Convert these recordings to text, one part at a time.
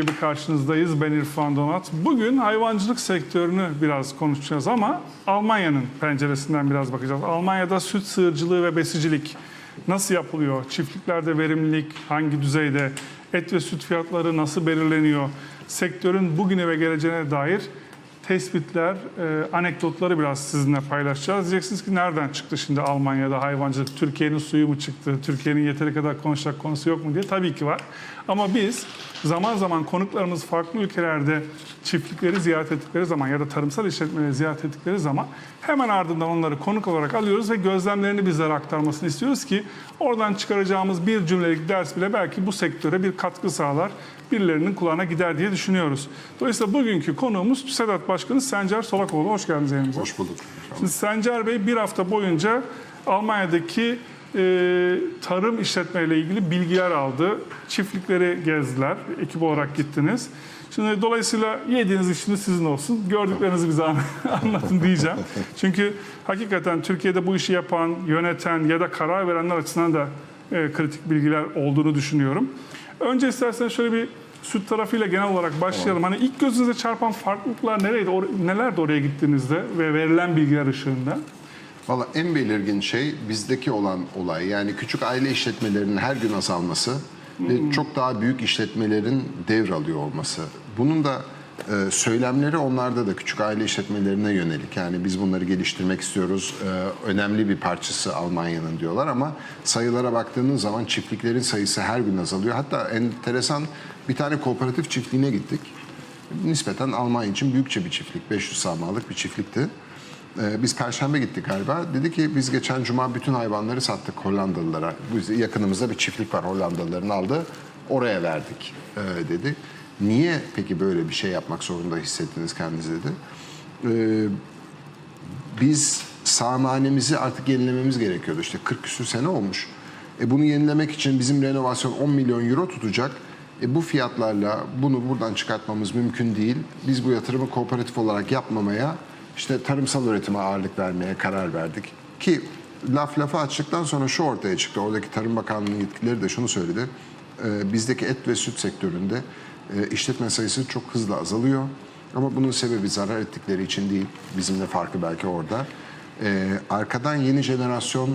gibi karşınızdayız. Ben İrfan Donat. Bugün hayvancılık sektörünü biraz konuşacağız ama Almanya'nın penceresinden biraz bakacağız. Almanya'da süt sığırcılığı ve besicilik nasıl yapılıyor? Çiftliklerde verimlilik hangi düzeyde? Et ve süt fiyatları nasıl belirleniyor? Sektörün bugüne ve geleceğine dair tespitler, e, anekdotları biraz sizinle paylaşacağız. Diyeceksiniz ki nereden çıktı şimdi Almanya'da hayvancılık? Türkiye'nin suyu mu çıktı? Türkiye'nin yeteri kadar konuşacak konusu yok mu diye tabii ki var. Ama biz zaman zaman konuklarımız farklı ülkelerde çiftlikleri ziyaret ettikleri zaman ya da tarımsal işletmeleri ziyaret ettikleri zaman hemen ardından onları konuk olarak alıyoruz ve gözlemlerini bizlere aktarmasını istiyoruz ki oradan çıkaracağımız bir cümlelik ders bile belki bu sektöre bir katkı sağlar, birilerinin kulağına gider diye düşünüyoruz. Dolayısıyla bugünkü konuğumuz Sedat Başkanı Sencer Solakoğlu. Hoş geldiniz yayınımıza. Hoş bulduk. Şimdi Sencer Bey bir hafta boyunca Almanya'daki e, tarım işletmeyle ilgili bilgiler aldı. Çiftlikleri gezdiler. Ekip olarak gittiniz. Şimdi dolayısıyla yediğiniz iş şimdi sizin olsun. Gördüklerinizi bize an- anlatın diyeceğim. Çünkü hakikaten Türkiye'de bu işi yapan, yöneten ya da karar verenler açısından da e, kritik bilgiler olduğunu düşünüyorum. Önce isterseniz şöyle bir süt tarafıyla genel olarak başlayalım. Hani ilk gözünüze çarpan farklılıklar nereydi? Or- nelerdi oraya gittiğinizde ve verilen bilgiler ışığında? Valla en belirgin şey bizdeki olan olay yani küçük aile işletmelerinin her gün azalması ve çok daha büyük işletmelerin devralıyor olması. Bunun da e, söylemleri onlarda da küçük aile işletmelerine yönelik. Yani biz bunları geliştirmek istiyoruz. E, önemli bir parçası Almanya'nın diyorlar ama sayılara baktığınız zaman çiftliklerin sayısı her gün azalıyor. Hatta enteresan bir tane kooperatif çiftliğine gittik. Nispeten Almanya için büyükçe bir çiftlik. 500 sağmalık bir çiftlikti. Ee, biz Perşembe gittik galiba. Dedi ki biz geçen cuma bütün hayvanları sattık Hollandalılara. Bu yakınımızda bir çiftlik var Hollandalıların aldı. Oraya verdik ee, dedi. Niye peki böyle bir şey yapmak zorunda hissettiniz kendinizi dedi. Ee, biz sahnehanemizi artık yenilememiz gerekiyordu. İşte 40 küsür sene olmuş. E bunu yenilemek için bizim renovasyon 10 milyon euro tutacak. E bu fiyatlarla bunu buradan çıkartmamız mümkün değil. Biz bu yatırımı kooperatif olarak yapmamaya, işte tarımsal üretime ağırlık vermeye karar verdik. Ki laf lafı açtıktan sonra şu ortaya çıktı. Oradaki Tarım Bakanlığı'nın yetkilileri de şunu söyledi. E, bizdeki et ve süt sektöründe e, işletme sayısı çok hızlı azalıyor. Ama bunun sebebi zarar ettikleri için değil. Bizimle farkı belki orada. E, arkadan yeni jenerasyon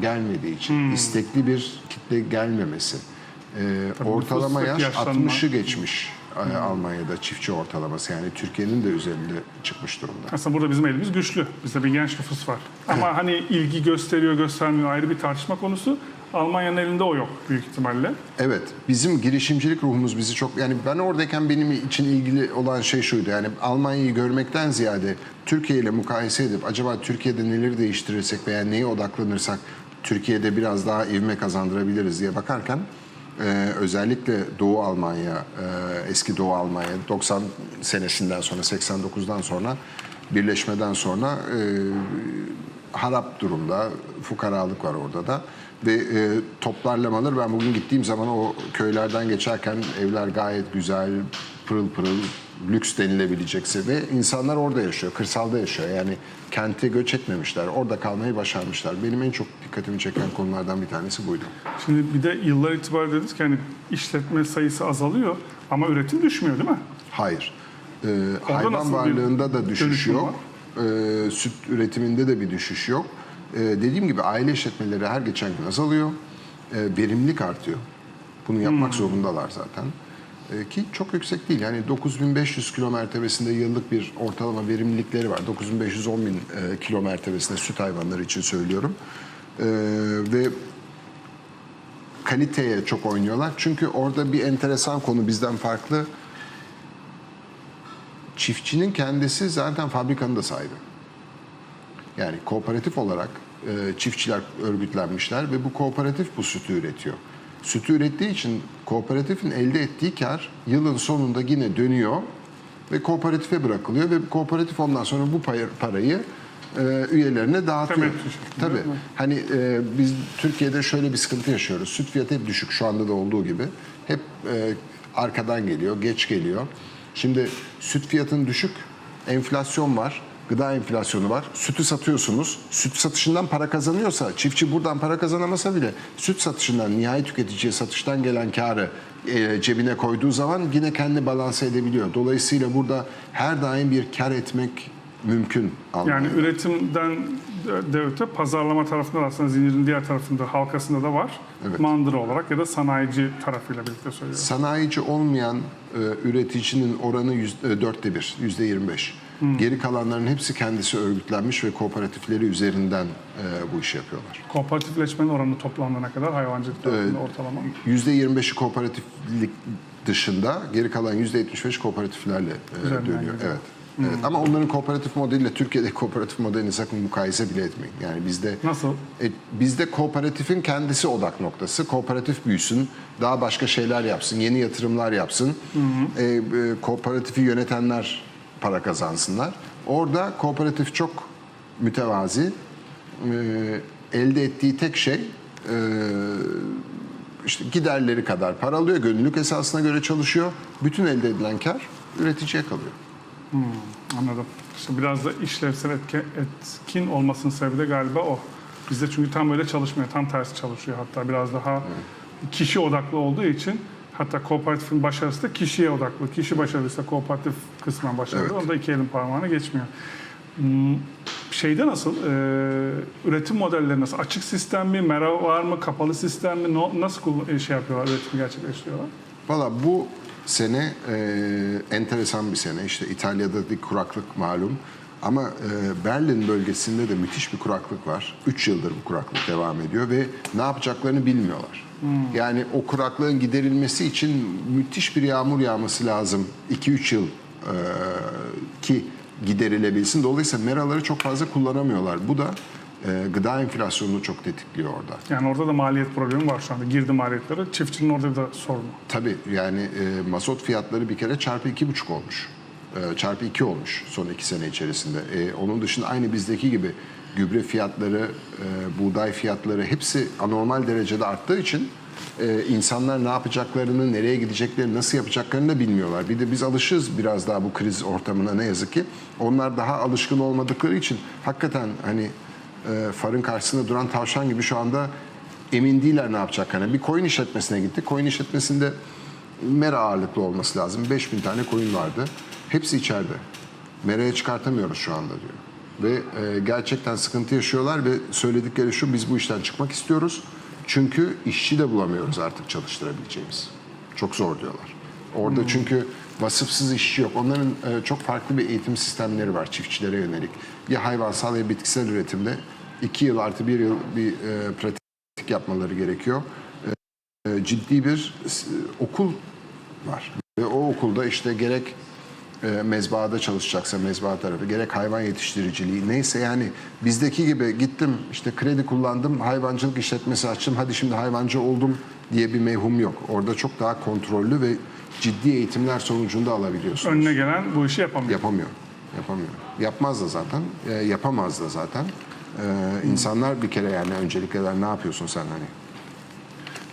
gelmediği için, istekli bir kitle gelmemesi. E, ortalama yaş yaşlanma. 60'ı geçmiş e, Almanya'da çiftçi ortalaması. Yani Türkiye'nin de üzerinde çıkmış durumda. Aslında burada bizim elimiz güçlü. Bizde bir genç nüfus var. Ama hani ilgi gösteriyor göstermiyor ayrı bir tartışma konusu. Almanya'nın elinde o yok büyük ihtimalle. Evet, bizim girişimcilik ruhumuz bizi çok... Yani ben oradayken benim için ilgili olan şey şuydu. Yani Almanya'yı görmekten ziyade Türkiye ile mukayese edip acaba Türkiye'de neleri değiştirirsek veya neye odaklanırsak Türkiye'de biraz daha ivme kazandırabiliriz diye bakarken e, özellikle Doğu Almanya, e, eski Doğu Almanya 90 senesinden sonra 89'dan sonra birleşmeden sonra e, harap durumda, fukaralık var orada da. Ve e, toplarlamalar ben bugün gittiğim zaman o köylerden geçerken evler gayet güzel, pırıl pırıl, lüks denilebilecekse ve insanlar orada yaşıyor, kırsalda yaşıyor. Yani kente göç etmemişler, orada kalmayı başarmışlar. Benim en çok dikkatimi çeken konulardan bir tanesi buydu. Şimdi bir de yıllar itibariyle dedik ki hani işletme sayısı azalıyor ama üretim düşmüyor değil mi? Hayır. Ee, hayvan bir varlığında da düşüş dönüşüm yok. Ee, süt üretiminde de bir düşüş yok. Ee, dediğim gibi aile işletmeleri her geçen gün azalıyor. Ee, verimlilik artıyor. Bunu yapmak Hmm. zorundalar zaten. Ee, ki çok yüksek değil. Yani 9500 kilo mertebesinde yıllık bir ortalama verimlilikleri var. 9500-10 bin e, kilo mertebesinde süt hayvanları için söylüyorum. Ee, ve kaliteye çok oynuyorlar. Çünkü orada bir enteresan konu bizden farklı. Çiftçinin kendisi zaten fabrikanın da sahibi. Yani kooperatif olarak e, çiftçiler örgütlenmişler ve bu kooperatif bu sütü üretiyor. Sütü ürettiği için kooperatifin elde ettiği kar yılın sonunda yine dönüyor ve kooperatife bırakılıyor ve kooperatif ondan sonra bu parayı e, üyelerine dağıtıyor. Tabii. Hani e, biz Türkiye'de şöyle bir sıkıntı yaşıyoruz. Süt fiyatı hep düşük şu anda da olduğu gibi. Hep e, arkadan geliyor, geç geliyor. Şimdi süt fiyatının düşük, enflasyon var, gıda enflasyonu var. Sütü satıyorsunuz. Süt satışından para kazanıyorsa, çiftçi buradan para kazanamasa bile süt satışından, nihai tüketiciye satıştan gelen karı e, cebine koyduğu zaman yine kendi balanse edebiliyor. Dolayısıyla burada her daim bir kar etmek mümkün. Yani Almanya'da. üretimden de öte pazarlama tarafında da aslında zincirin diğer tarafında halkasında da var. Evet. Mandıra olarak ya da sanayici tarafıyla birlikte söylüyorum. Sanayici olmayan e, üreticinin oranı e, dörtte bir, yüzde yirmi beş. Geri kalanların hepsi kendisi örgütlenmiş ve kooperatifleri üzerinden e, bu işi yapıyorlar. Kooperatifleşmenin oranı toplamda ne kadar hayvancılık tarafında ortalama? Yüzde yirmi beşi kooperatiflik dışında, geri kalan yüzde yetmiş beş kooperatiflerle e, dönüyor. gidiyor. Evet. Evet. Ama onların kooperatif modeliyle Türkiye'de kooperatif modelini sakın mukayese bile etmeyin. Yani bizde Nasıl? E, bizde kooperatifin kendisi odak noktası. Kooperatif büyüsün, daha başka şeyler yapsın, yeni yatırımlar yapsın. E, e, kooperatifi yönetenler para kazansınlar. Orada kooperatif çok mütevazi. E, elde ettiği tek şey e, işte giderleri kadar para alıyor. Gönüllülük esasına göre çalışıyor. Bütün elde edilen kar üreticiye kalıyor. Anladım. İşte biraz da işlevsel etki, etkin olmasının sebebi de galiba o. Bizde çünkü tam öyle çalışmıyor. Tam tersi çalışıyor. Hatta biraz daha kişi odaklı olduğu için hatta kooperatifin başarısı da kişiye odaklı. Kişi başarılıysa kooperatif kısmen başarılı. Evet. Onda iki elin parmağına geçmiyor. Hmm, Şeyde nasıl? Ee, üretim modelleri nasıl? Açık sistem mi? Mera var mı? Kapalı sistem mi? No- nasıl kullan- şey yapıyorlar? Üretimi gerçekleştiriyorlar? Valla bu sene e, enteresan bir sene. İşte İtalya'da bir kuraklık malum. Ama e, Berlin bölgesinde de müthiş bir kuraklık var. Üç yıldır bu kuraklık devam ediyor ve ne yapacaklarını bilmiyorlar. Yani o kuraklığın giderilmesi için müthiş bir yağmur yağması lazım. 2-3 yıl e, ki giderilebilsin. Dolayısıyla meraları çok fazla kullanamıyorlar. Bu da e, gıda enflasyonunu çok tetikliyor orada. Yani orada da maliyet problemi var şu anda. Girdi maliyetleri. Çiftçinin orada da sorunu. Tabii yani e, mazot fiyatları bir kere çarpı iki buçuk olmuş. E, çarpı iki olmuş son iki sene içerisinde. E, onun dışında aynı bizdeki gibi gübre fiyatları, e, buğday fiyatları hepsi anormal derecede arttığı için e, insanlar ne yapacaklarını, nereye gideceklerini, nasıl yapacaklarını da bilmiyorlar. Bir de biz alışığız biraz daha bu kriz ortamına ne yazık ki. Onlar daha alışkın olmadıkları için hakikaten hani e, farın karşısında duran tavşan gibi şu anda emin değiller ne yapacaklarına. Bir koyun işletmesine gittik. Koyun işletmesinde mera ağırlıklı olması lazım. 5000 tane koyun vardı. Hepsi içeride. Meraya çıkartamıyoruz şu anda diyor. Ve e, gerçekten sıkıntı yaşıyorlar ve söyledikleri şu biz bu işten çıkmak istiyoruz. Çünkü işçi de bulamıyoruz artık çalıştırabileceğimiz. Çok zor diyorlar. Orada çünkü vasıfsız işçi yok. Onların e, çok farklı bir eğitim sistemleri var çiftçilere yönelik. Ya hayvansal ya bitkisel üretimde iki yıl artı bir yıl bir e, pratik yapmaları gerekiyor. E, ciddi bir okul var. Ve o okulda işte gerek e, mezbahada çalışacaksa mezbaha tarafı, gerek hayvan yetiştiriciliği neyse yani bizdeki gibi gittim işte kredi kullandım, hayvancılık işletmesi açtım, hadi şimdi hayvancı oldum diye bir mevhum yok. Orada çok daha kontrollü ve ciddi eğitimler sonucunda alabiliyorsunuz. Önüne gelen bu işi yapamıyor. Yapamıyor. Yapamıyor. Yapmaz da zaten. E, yapamaz da zaten. E, insanlar bir kere yani öncelikle der, ne yapıyorsun sen hani?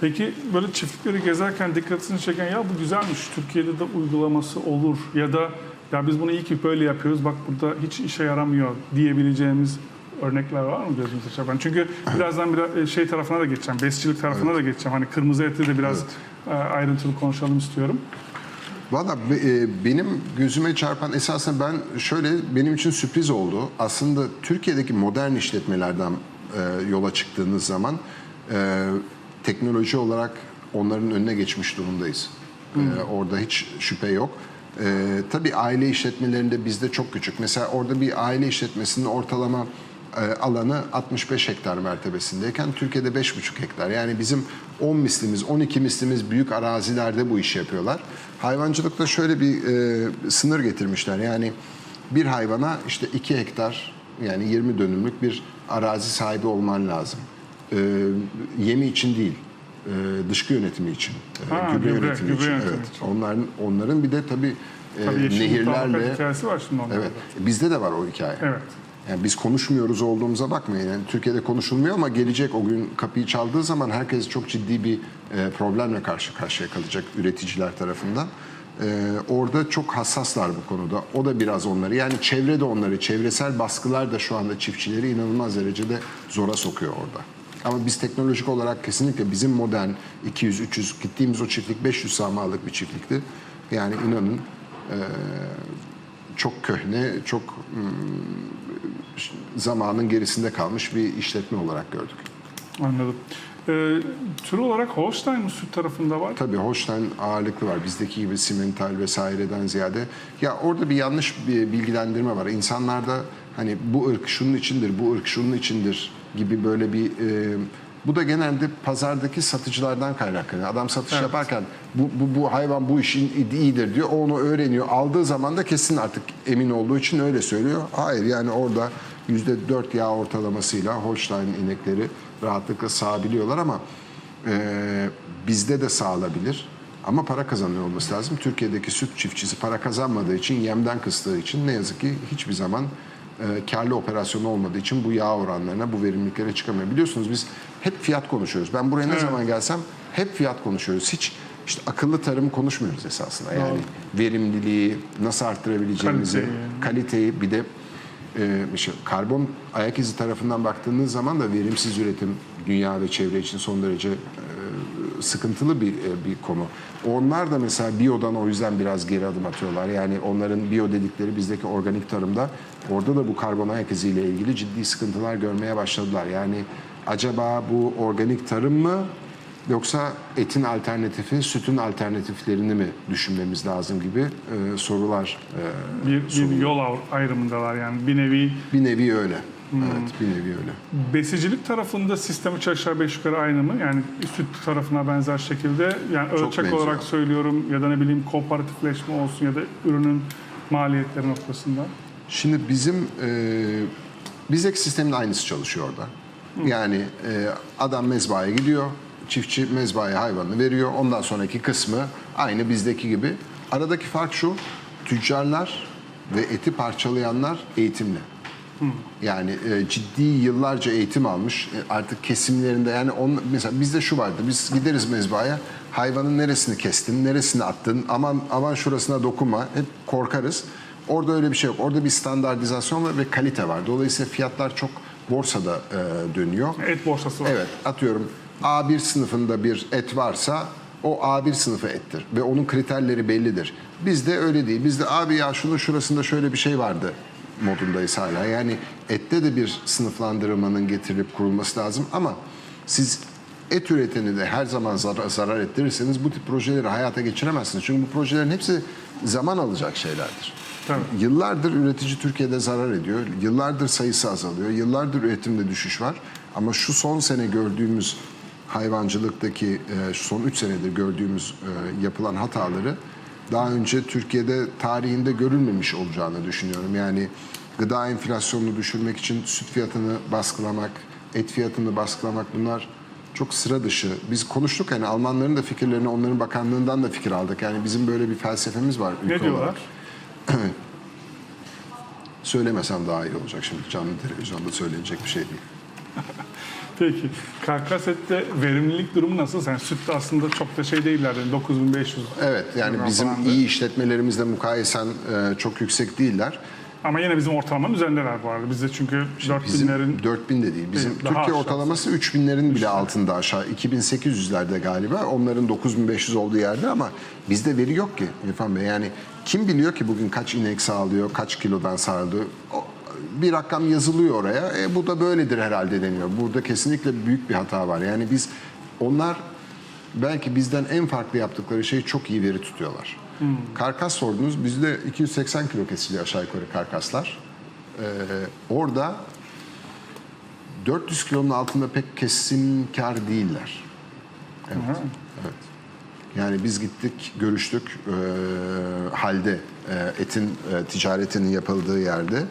Peki böyle çiftlikleri gezerken dikkatini çeken ya bu güzelmiş Türkiye'de de uygulaması olur ya da ya biz bunu iyi ki böyle yapıyoruz bak burada hiç işe yaramıyor diyebileceğimiz örnekler var mı gözünüze çarpan? Çünkü birazdan biraz şey tarafına da geçeceğim, besicilik tarafına da geçeceğim. Hani kırmızı eti de biraz e, ayrıntılı konuşalım istiyorum. Valla e, benim gözüme çarpan esasen ben şöyle benim için sürpriz oldu. Aslında Türkiye'deki modern işletmelerden e, yola çıktığınız zaman e, teknoloji olarak onların önüne geçmiş durumdayız. E, orada hiç şüphe yok. E, tabii aile işletmelerinde bizde çok küçük. Mesela orada bir aile işletmesinin ortalama alanı 65 hektar mertebesindeyken Türkiye'de 5,5 hektar. Yani bizim 10 mislimiz, 12 mislimiz büyük arazilerde bu işi yapıyorlar. Hayvancılıkta şöyle bir e, sınır getirmişler. Yani bir hayvana işte 2 hektar yani 20 dönümlük bir arazi sahibi olman lazım. E, yemi için değil, e, dışkı yönetimi için, e, Ha, gübre, gübre, yönetimi gübre için. yönetimi evet. için. Onların onların bir de tabii, e, Tabii mutabakat nehirlerle var şimdi onlarda. Evet. Bizde de var o hikaye. Evet. Yani biz konuşmuyoruz olduğumuza bakmayın. Yani Türkiye'de konuşulmuyor ama gelecek o gün kapıyı çaldığı zaman herkes çok ciddi bir e, problemle karşı karşıya kalacak üreticiler tarafından. E, orada çok hassaslar bu konuda. O da biraz onları yani çevre de onları, çevresel baskılar da şu anda çiftçileri inanılmaz derecede zora sokuyor orada. Ama biz teknolojik olarak kesinlikle bizim modern 200-300 gittiğimiz o çiftlik 500 sağmalık bir çiftlikti. Yani inanın e, çok köhne, çok mm, zamanın gerisinde kalmış bir işletme olarak gördük. Anladım. Ee, tür olarak Holstein mi süt tarafında var? Tabii Holstein ağırlıklı var. Bizdeki gibi simental vesaireden ziyade. Ya orada bir yanlış bir bilgilendirme var. İnsanlarda hani bu ırk şunun içindir, bu ırk şunun içindir gibi böyle bir... e, bu da genelde pazardaki satıcılardan kaynaklanıyor. Adam satış Evet. yaparken bu, bu, bu hayvan bu işin iyidir diyor. O onu öğreniyor. Aldığı zaman da kesin artık emin olduğu için öyle söylüyor. Hayır yani orada %4 yağ ortalamasıyla Holstein inekleri rahatlıkla sağabiliyorlar ama ee, bizde de sağlanabilir. Ama para kazanıyor olması lazım. Türkiye'deki süt çiftçisi para kazanmadığı için, yemden kıstığı için ne yazık ki hiçbir zaman e, karlı operasyon olmadığı için bu yağ oranlarına, bu verimliliklere çıkamıyor. Biliyorsunuz biz hep fiyat konuşuyoruz. Ben buraya ne Evet. zaman gelsem hep fiyat konuşuyoruz. Hiç işte akıllı tarım konuşmuyoruz esasında. Yani verimliliği, nasıl arttırabileceğimizi, Kaliteyi. kaliteyi bir de e, işte karbon ayak izi tarafından baktığınız zaman da verimsiz üretim dünya ve çevre için son derece e, sıkıntılı bir e, bir konu. Onlar da mesela biyodan o yüzden biraz geri adım atıyorlar. Yani onların biyo dedikleri bizdeki organik tarımda orada da bu karbon ayak iziyle ilgili ciddi sıkıntılar görmeye başladılar. Yani acaba bu organik tarım mı yoksa etin alternatifi, sütün alternatiflerini mi düşünmemiz lazım gibi e, sorular e, Bir, bir yol ayrımındalar yani bir nevi bir nevi öyle. Evet, bir nevi öyle. besicilik tarafında sistem üç aşağı beş yukarı aynı mı? Yani süt tarafına benzer şekilde yani ölçek benziyor. olarak söylüyorum ya da ne bileyim kooperatifleşme olsun ya da ürünün maliyetleri noktasında. Şimdi bizim e, bizdeki sistemin aynısı çalışıyor orada. Yani e, adam mezbahaya gidiyor, çiftçi mezbahaya hayvanını veriyor. Ondan sonraki kısmı aynı bizdeki gibi. Aradaki fark şu, tüccarlar ve eti parçalayanlar eğitimli. Yani e, ciddi yıllarca eğitim almış. E, artık kesimlerinde yani on, mesela bizde şu vardı. Biz gideriz mezbahaya. Hayvanın neresini kestin, neresini attın, aman aman şurasına dokunma. Hep korkarız. Orada öyle bir şey yok. Orada bir standartizasyon var ve kalite var. Dolayısıyla fiyatlar çok borsada e, dönüyor. Et borsası var. Evet atıyorum A1 sınıfında bir et varsa o A1 sınıfı ettir ve onun kriterleri bellidir. Bizde öyle değil. Bizde abi ya şunun şurasında şöyle bir şey vardı modundayız hala. Yani ette de bir sınıflandırmanın getirilip kurulması lazım ama siz et üreteni de her zaman zarar, zarar ettirirseniz bu tip projeleri hayata geçiremezsiniz. Çünkü bu projelerin hepsi zaman alacak şeylerdir. Tabii. Yıllardır üretici Türkiye'de zarar ediyor. Yıllardır sayısı azalıyor. Yıllardır üretimde düşüş var. Ama şu son sene gördüğümüz hayvancılıktaki e, şu son 3 senedir gördüğümüz e, yapılan hataları daha önce Türkiye'de tarihinde görülmemiş olacağını düşünüyorum. Yani gıda enflasyonunu düşürmek için süt fiyatını baskılamak, et fiyatını baskılamak bunlar çok sıra dışı. Biz konuştuk hani Almanların da fikirlerini onların bakanlığından da fikir aldık. Yani bizim böyle bir felsefemiz var ülke Ne diyorlar? olarak. Söylemesem daha iyi olacak şimdi canlı televizyonda söylenecek bir şey değil. Peki. Karkas ette verimlilik durumu nasıl? Yani süt de aslında çok da şey değiller. Yani 9500. Evet yani bizim falandı. iyi işletmelerimizle mukayesen e, çok yüksek değiller. Ama yine bizim ortalamanın üzerindeler bu arada. Bizde çünkü 4000'lerin Bizim 4000 de değil. Bizim daha Türkiye aşağısı. ortalaması 3000'lerin bile altında aşağı. 2800'lerde galiba. Onların 9500 olduğu yerde ama bizde veri yok ki İrfan Bey. Yani kim biliyor ki bugün kaç inek sağlıyor, kaç kilodan sağlıyor? O- Bir rakam yazılıyor oraya. E, bu da böyledir herhalde deniyor. Burada kesinlikle büyük bir hata var. Yani biz onlar belki bizden en farklı yaptıkları şey çok iyi veri tutuyorlar. Karkas sordunuz. Bizde 280 kilo kesiliyor aşağı yukarı karkaslar. Ee, orada 400 kilonun altında pek kesimkar değiller. Evet. evet. Yani biz gittik, görüştük ee, halde e, etin e, ticaretinin yapıldığı yerde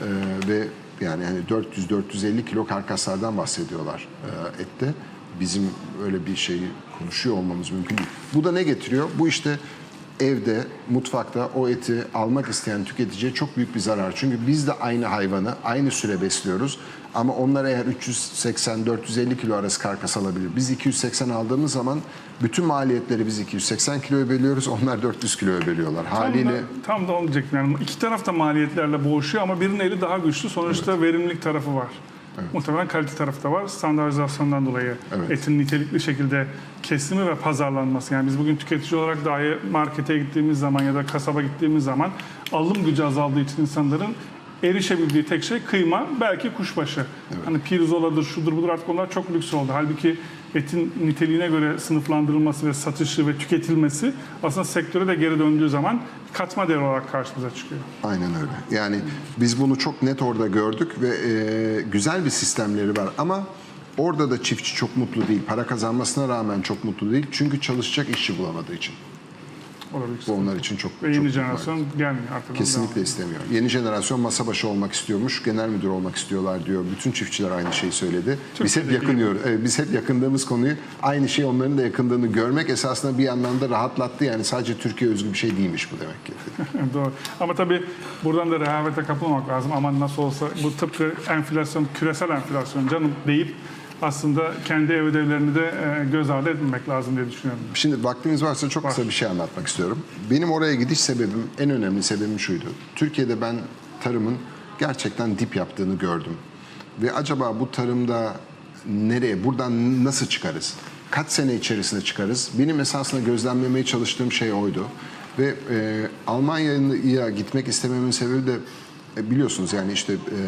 Ee, ve yani hani 400-450 kilo karkaslardan bahsediyorlar e, ette. Bizim öyle bir şeyi konuşuyor olmamız mümkün değil. Bu da ne getiriyor? Bu işte evde, mutfakta o eti almak isteyen tüketiciye çok büyük bir zarar. Çünkü biz de aynı hayvanı aynı süre besliyoruz. Ama onlar eğer 380-450 kilo arası karkas alabilir. Biz 280 aldığımız zaman bütün maliyetleri biz 280 kiloya bölüyoruz. Onlar 400 kiloya bölüyorlar. Tam Haliyle da, tam da diyecektim. Yani iki taraf da maliyetlerle boğuşuyor ama birinin eli daha güçlü. Sonuçta verimlilik tarafı var. Muhtemelen kalite tarafı da var. Standartizasyondan dolayı Evet. etin nitelikli şekilde kesimi ve pazarlanması. Yani biz bugün tüketici olarak dahi markete gittiğimiz zaman ya da kasaba gittiğimiz zaman alım gücü azaldığı için insanların erişebildiği tek şey kıyma, belki kuşbaşı. Hani pirzoladır, şudur budur artık onlar çok lüks oldu. Halbuki etin niteliğine göre sınıflandırılması ve satışı ve tüketilmesi aslında sektöre de geri döndüğü zaman katma değer olarak karşımıza çıkıyor. Aynen öyle. Yani biz bunu çok net orada gördük ve e, güzel bir sistemleri var ama orada da çiftçi çok mutlu değil. Para kazanmasına rağmen çok mutlu değil. Çünkü çalışacak işçi bulamadığı için. Olabilir. Bu onlar için çok Ve çok yeni büyük jenerasyon gelmiyor artık. Kesinlikle istemiyor. Yeni jenerasyon masa başı olmak istiyormuş, genel müdür olmak istiyorlar diyor. Bütün çiftçiler aynı şeyi söyledi. biz hep Türkiye'de yakınıyoruz. Evet, biz hep yakındığımız konuyu aynı şey onların da yakındığını görmek esasında bir yandan da rahatlattı. Yani sadece Türkiye özgü bir şey değilmiş bu demek ki. Doğru. Ama tabii buradan da rehavete kapılmamak lazım. Aman nasıl olsa bu tıpkı enflasyon, küresel enflasyon canım deyip aslında kendi ev ödevlerini de e, göz ardı etmemek lazım diye düşünüyorum. Şimdi vaktiniz varsa çok kısa bir şey anlatmak istiyorum. Benim oraya gidiş sebebim, en önemli sebebim şuydu. Türkiye'de ben tarımın gerçekten dip yaptığını gördüm. Ve acaba bu tarımda nereye, buradan nasıl çıkarız? Kaç sene içerisinde çıkarız? Benim esasında gözlemlemeye çalıştığım şey oydu. Ve e, Almanya'ya gitmek istememin sebebi de e, biliyorsunuz yani işte e,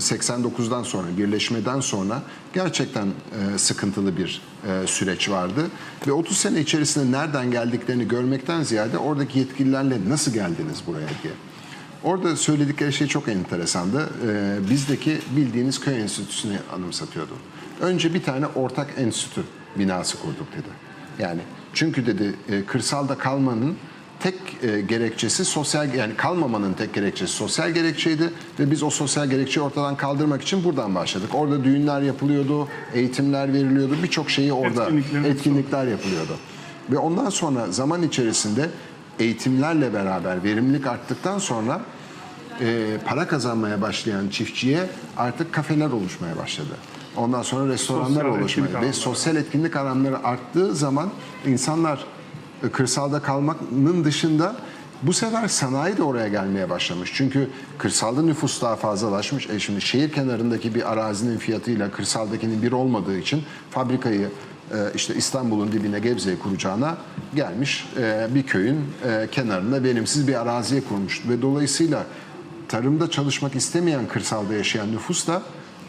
89'dan sonra, birleşmeden sonra gerçekten e, sıkıntılı bir e, süreç vardı. Ve 30 sene içerisinde nereden geldiklerini görmekten ziyade oradaki yetkililerle nasıl geldiniz buraya diye. Orada söyledikleri şey çok enteresandı. E, bizdeki bildiğiniz köy enstitüsünü anımsatıyordu. Önce bir tane ortak enstitü binası kurduk dedi. Yani çünkü dedi e, kırsalda kalmanın tek e, gerekçesi sosyal yani kalmamanın tek gerekçesi sosyal gerekçeydi ve biz o sosyal gerekçeyi ortadan kaldırmak için buradan başladık. Orada düğünler yapılıyordu, eğitimler veriliyordu, birçok şeyi orada Etkinlikler. etkinlikler yapılıyordu. Ve ondan sonra zaman içerisinde eğitimlerle beraber verimlilik arttıktan sonra e, para kazanmaya başlayan çiftçiye artık kafeler oluşmaya başladı. Ondan sonra restoranlar Sosyal oluşmaya ve sosyal etkinlik alanları arttığı zaman insanlar kırsalda kalmanın dışında bu sefer sanayi de oraya gelmeye başlamış. Çünkü kırsalda nüfus daha fazlalaşmış. E şimdi şehir kenarındaki bir arazinin fiyatıyla kırsaldakinin bir olmadığı için fabrikayı e, işte İstanbul'un dibine Gebze'ye kuracağına gelmiş e, bir köyün e, kenarında verimsiz bir araziye kurmuş. Ve dolayısıyla tarımda çalışmak istemeyen kırsalda yaşayan nüfus da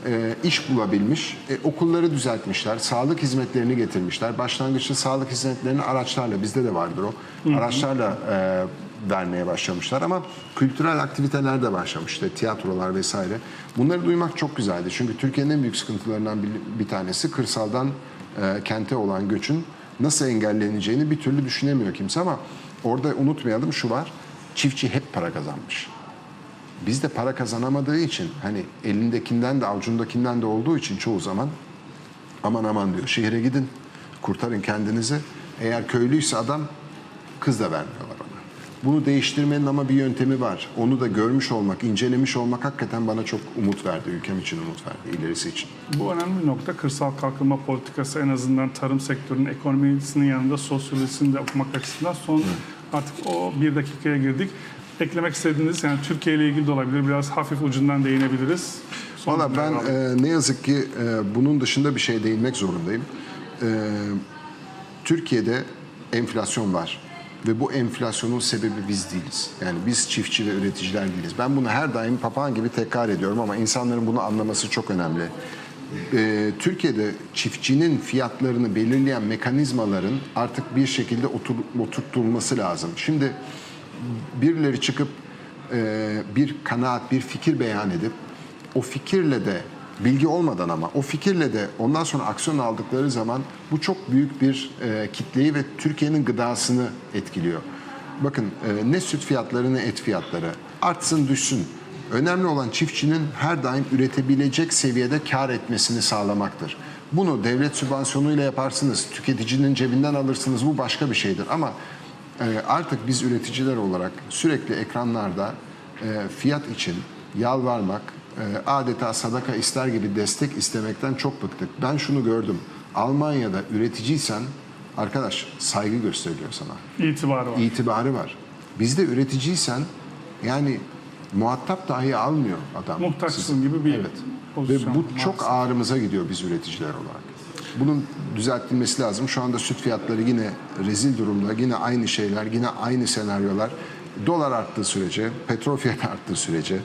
e, iş bulabilmiş, e, okulları düzeltmişler, sağlık hizmetlerini getirmişler. Başlangıçta sağlık hizmetlerini araçlarla, bizde de vardır o, araçlarla e, vermeye başlamışlar. Ama kültürel aktiviteler de başlamış, işte tiyatrolar vesaire. Bunları duymak çok güzeldi. Çünkü Türkiye'nin en büyük sıkıntılarından bir, bir tanesi kırsaldan e, kente olan göçün nasıl engelleneceğini bir türlü düşünemiyor kimse ama orada unutmayalım şu var, çiftçi hep para kazanmış. Biz de para kazanamadığı için hani elindekinden de avucundakinden de olduğu için çoğu zaman aman aman diyor şehre gidin kurtarın kendinizi. Eğer köylüyse adam kız da vermiyorlar ona. Bunu değiştirmenin ama bir yöntemi var. Onu da görmüş olmak, incelemiş olmak hakikaten bana çok umut verdi. Ülkem için umut verdi, ilerisi için. Bu önemli bir nokta. Kırsal kalkınma politikası en azından tarım sektörünün ekonomisinin yanında sosyolojisini de okumak açısından son artık o bir dakikaya girdik. Eklemek istediğiniz yani Türkiye ile ilgili de olabilir. Biraz hafif ucundan değinebiliriz. Son Valla ben e, ne yazık ki e, bunun dışında bir şey değinmek zorundayım. E, Türkiye'de enflasyon var. Ve bu enflasyonun sebebi biz değiliz. Yani biz çiftçi ve üreticiler değiliz. Ben bunu her daim papağan gibi tekrar ediyorum ama insanların bunu anlaması çok önemli. E, Türkiye'de çiftçinin fiyatlarını belirleyen mekanizmaların artık bir şekilde otur, oturtulması lazım. Şimdi birileri çıkıp e, bir kanaat, bir fikir beyan edip o fikirle de bilgi olmadan ama o fikirle de ondan sonra aksiyon aldıkları zaman bu çok büyük bir e, kitleyi ve Türkiye'nin gıdasını etkiliyor. Bakın e, ne süt fiyatları ne et fiyatları artsın düşsün. Önemli olan çiftçinin her daim üretebilecek seviyede kar etmesini sağlamaktır. Bunu devlet sübvansiyonuyla yaparsınız, tüketicinin cebinden alırsınız bu başka bir şeydir ama artık biz üreticiler olarak sürekli ekranlarda e, fiyat için yalvarmak, e, adeta sadaka ister gibi destek istemekten çok bıktık. Ben şunu gördüm. Almanya'da üreticiysen arkadaş saygı gösteriliyor sana. itibarı var. İtibarı var. Bizde üreticiysen yani muhatap dahi almıyor adam. Muhtaçsın gibi bir Evet. pozisyon. Ve bu çok ağrımıza gidiyor biz üreticiler olarak. Bunun düzeltilmesi lazım. Şu anda süt fiyatları yine rezil durumda. Yine aynı şeyler, yine aynı senaryolar. Dolar arttığı sürece, petrol fiyatı arttığı sürece,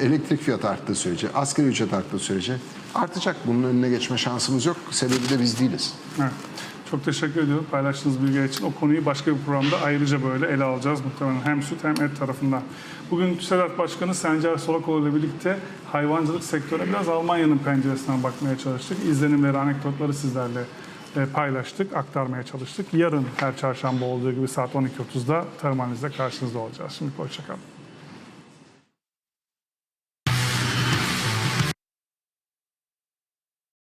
elektrik fiyatı arttığı sürece, asgari ücret arttığı sürece artacak. Bunun önüne geçme şansımız yok. Sebebi de biz değiliz. Evet. Çok teşekkür ediyorum paylaştığınız bilgiler için. O konuyu başka bir programda ayrıca böyle ele alacağız muhtemelen hem süt hem et tarafından. Bugün TÜSEDAT Başkanı Sencer Solakoğlu ile birlikte hayvancılık sektörüne biraz Almanya'nın penceresinden bakmaya çalıştık. İzlenimleri, anekdotları sizlerle e, paylaştık, aktarmaya çalıştık. Yarın her çarşamba olduğu gibi saat 12.30'da Tarım Analiz'de karşınızda olacağız. Şimdi hoşçakalın.